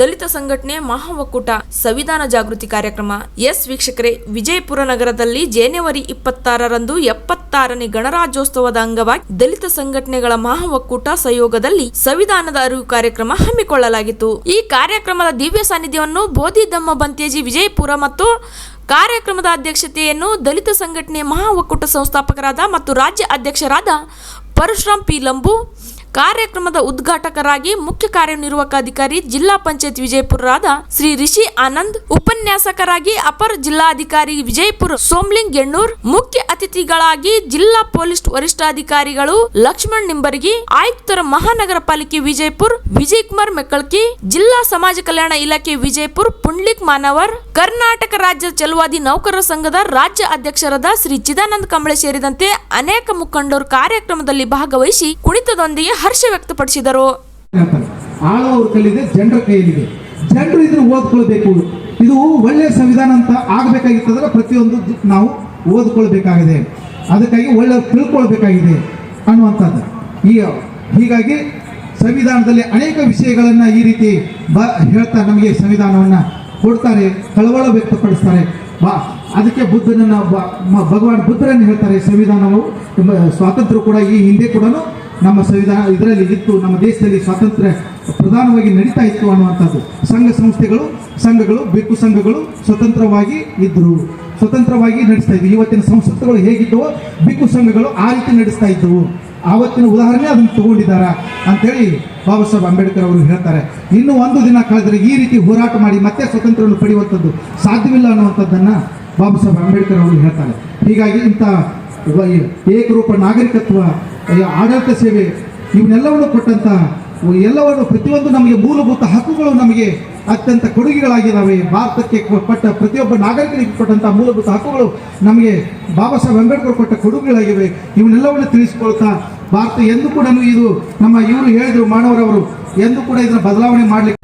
ದಲಿತ ಸಂಘಟನೆ ಮಹಾ ಒಕ್ಕೂಟ ಸಂವಿಧಾನ ಜಾಗೃತಿ ಕಾರ್ಯಕ್ರಮ. ಎಸ್ ವೀಕ್ಷಕರೇ, ವಿಜಯಪುರ ನಗರದಲ್ಲಿ ಜನವರಿ ಇಪ್ಪತ್ತಾರರಂದು ಎಪ್ಪತ್ತಾರನೇ ಗಣರಾಜ್ಯೋತ್ಸವದ ಅಂಗವಾಗಿ ದಲಿತ ಸಂಘಟನೆಗಳ ಮಹಾ ಒಕ್ಕೂಟ ಸಹಯೋಗದಲ್ಲಿ ಸಂವಿಧಾನದ ಅರಿವು ಕಾರ್ಯಕ್ರಮ ಹಮ್ಮಿಕೊಳ್ಳಲಾಗಿತ್ತು. ಈ ಕಾರ್ಯಕ್ರಮದ ದಿವ್ಯ ಸಾನ್ನಿಧ್ಯವನ್ನು ಬೋಧಿಧಮ್ಮ ಬಂತೇಜಿ ವಿಜಯಪುರ ಮತ್ತು ಕಾರ್ಯಕ್ರಮದ ಅಧ್ಯಕ್ಷತೆಯನ್ನು ದಲಿತ ಸಂಘಟನೆ ಮಹಾ ಒಕ್ಕೂಟ ಸಂಸ್ಥಾಪಕರಾದ ಮತ್ತು ರಾಜ್ಯ ಅಧ್ಯಕ್ಷರಾದ ಪರಶುರಾಮ್ ಪಿ. ಲಂಬು ಕಾರ್ಯಕ್ರಮದ ಉದ್ಘಾಟಕರಾಗಿ ಮುಖ್ಯ ಕಾರ್ಯನಿರ್ವಾಹಕ ಅಧಿಕಾರಿ ಜಿಲ್ಲಾ ಪಂಚಾಯತ್ ವಿಜಯಪುರರಾದ ಶ್ರೀ ರಿಷಿ ಆನಂದ್ ಉಪನ್ಯಾಸಕರಾಗಿ ಅಪರ ಜಿಲ್ಲಾಧಿಕಾರಿ ವಿಜಯಪುರ ಸೋಮ್ಲಿಂಗ್ ಗೆಣ್ಣೂರ್ ಮುಖ್ಯ ಅತಿಥಿಗಳಾಗಿ ಜಿಲ್ಲಾ ಪೊಲೀಸ್ ವರಿಷ್ಠಾಧಿಕಾರಿಗಳು ಲಕ್ಷ್ಮಣ್ ನಿಂಬರ್ಗಿ, ಆಯುಕ್ತರ ಮಹಾನಗರ ಪಾಲಿಕೆ ವಿಜಯಪುರ್ ವಿಜಯ್ ಕುಮಾರ್ ಮೆಕ್ಕಳ್ಕಿ, ಜಿಲ್ಲಾ ಸಮಾಜ ಕಲ್ಯಾಣ ಇಲಾಖೆ ವಿಜಯಪುರ ಪುಂಡ್ಲಿಕ್ ಮಾನವರ್, ಕರ್ನಾಟಕ ರಾಜ್ಯ ಚಲುವಾದಿ ನೌಕರರ ಸಂಘದ ರಾಜ್ಯ ಅಧ್ಯಕ್ಷರಾದ ಶ್ರೀ ಚಿದಾನಂದ ಕಂಬಳೆ ಸೇರಿದಂತೆ ಅನೇಕ ಮುಖಂಡರು ಕಾರ್ಯಕ್ರಮದಲ್ಲಿ ಭಾಗವಹಿಸಿ ಕುಣಿತದೊಂದಿಗೆ ಹರ್ಷ ವ್ಯಕ್ತಪಡಿಸಿದರು. ಜನರ ಕೈಯಲ್ಲಿದೆ. ಜನರು ಇದನ್ನು ಓದ್ಕೊಳ್ಬೇಕು. ಇದು ಒಳ್ಳೆಯ ಸಂವಿಧಾನ ಅಂತ ಆಗಬೇಕಾಗಿತ್ತಂದ್ರೆ ಪ್ರತಿಯೊಂದು ನಾವು ಓದ್ಕೊಳ್ಬೇಕಾಗಿದೆ. ಅದಕ್ಕಾಗಿ ಒಳ್ಳೆ ತಿಳ್ಕೊಳ್ಬೇಕಾಗಿದೆ ಅನ್ನುವಂಥದ್ದು. ಈ, ಹೀಗಾಗಿ ಸಂವಿಧಾನದಲ್ಲಿ ಅನೇಕ ವಿಷಯಗಳನ್ನು ಈ ರೀತಿ ಬ ಹೇಳ್ತಾ ನಮಗೆ ಸಂವಿಧಾನವನ್ನು ಕೊಡ್ತಾರೆ, ಕಳವಳ ವ್ಯಕ್ತಪಡಿಸ್ತಾರೆ. ಬಾ ಅದಕ್ಕೆ ಬುದ್ಧನನ್ನು ಭಗವಾನ್ ಬುದ್ಧರನ್ನು ಹೇಳ್ತಾರೆ ಸಂವಿಧಾನವು ಸ್ವಾತಂತ್ರ್ಯ ಕೂಡ ಈ ಹಿಂದೆ ಕೂಡ ನಮ್ಮ ಸಂವಿಧಾನ ಇದರಲ್ಲಿ ಇತ್ತು ನಮ್ಮ ದೇಶದಲ್ಲಿ ಸ್ವಾತಂತ್ರ್ಯ ಪ್ರಧಾನವಾಗಿ ನಡೀತಾ ಇತ್ತು ಅನ್ನುವಂಥದ್ದು. ಸಂಘ ಸಂಸ್ಥೆಗಳು ಸಂಘಗಳು, ಬೇಕು ಸಂಘಗಳು ಸ್ವತಂತ್ರವಾಗಿ ಇದ್ದರು ಸ್ವತಂತ್ರವಾಗಿ ನಡೆಸ್ತಾ ಇದ್ವು. ಇವತ್ತಿನ ಸಂಸತ್ತುಗಳು ಹೇಗಿದ್ದವು ಬಿಕ್ಕು ಸಂಘಗಳು ಆ ರೀತಿ ನಡೆಸ್ತಾ ಇದ್ದವು ಆವತ್ತಿನ ಉದಾಹರಣೆ ಅದನ್ನು ತಗೊಂಡಿದ್ದಾರ ಅಂತೇಳಿ ಬಾಬಾ ಸಾಹೇಬ್ ಅಂಬೇಡ್ಕರ್ ಅವರು ಹೇಳ್ತಾರೆ. ಇನ್ನು ಒಂದು ದಿನ ಕಳೆದರೆ ಈ ರೀತಿ ಹೋರಾಟ ಮಾಡಿ ಮತ್ತೆ ಸ್ವತಂತ್ರವನ್ನು ಪಡೆಯುವಂಥದ್ದು ಸಾಧ್ಯವಿಲ್ಲ ಅನ್ನುವಂಥದ್ದನ್ನು ಬಾಬಾ ಸಾಹೇಬ್ ಅಂಬೇಡ್ಕರ್ ಅವರು ಹೇಳ್ತಾರೆ. ಹೀಗಾಗಿ ಇಂಥ ಏಕರೂಪ ನಾಗರಿಕತ್ವ ಆಡಳಿತ ಸೇವೆ, ಇವನ್ನೆಲ್ಲವನ್ನು ಕೊಟ್ಟಂತ ಎಲ್ಲವನ್ನು ಪ್ರತಿಯೊಂದು ನಮಗೆ ಮೂಲಭೂತ ಹಕ್ಕುಗಳು ನಮಗೆ ಅತ್ಯಂತ ಕೊಡುಗೆಗಳಾಗಿದ್ದಾವೆ. ಭಾರತಕ್ಕೆ ಕೊಟ್ಟ ಪ್ರತಿಯೊಬ್ಬ ನಾಗರಿಕರಿಗೆ ಕೊಟ್ಟಂತಹ ಮೂಲಭೂತ ಹಕ್ಕುಗಳು ನಮಗೆ ಬಾಬಾ ಸಾಹೇಬ್ ಅಂಬೇಡ್ಕರ್ ಕೊಟ್ಟ ಕೊಡುಗೆಗಳಾಗಿವೆ. ಇವನ್ನೆಲ್ಲವನ್ನು ತಿಳಿಸಿಕೊಳ್ತಾ ಭಾರತ ಎಂದು ಕೂಡ ಇದು ನಮ್ಮ ಇವರು ಹೇಳಿದ್ರು ಮಾನವರವರು, ಎಂದು ಕೂಡ ಇದನ್ನು ಬದಲಾವಣೆ ಮಾಡಲಿಕ್ಕೆ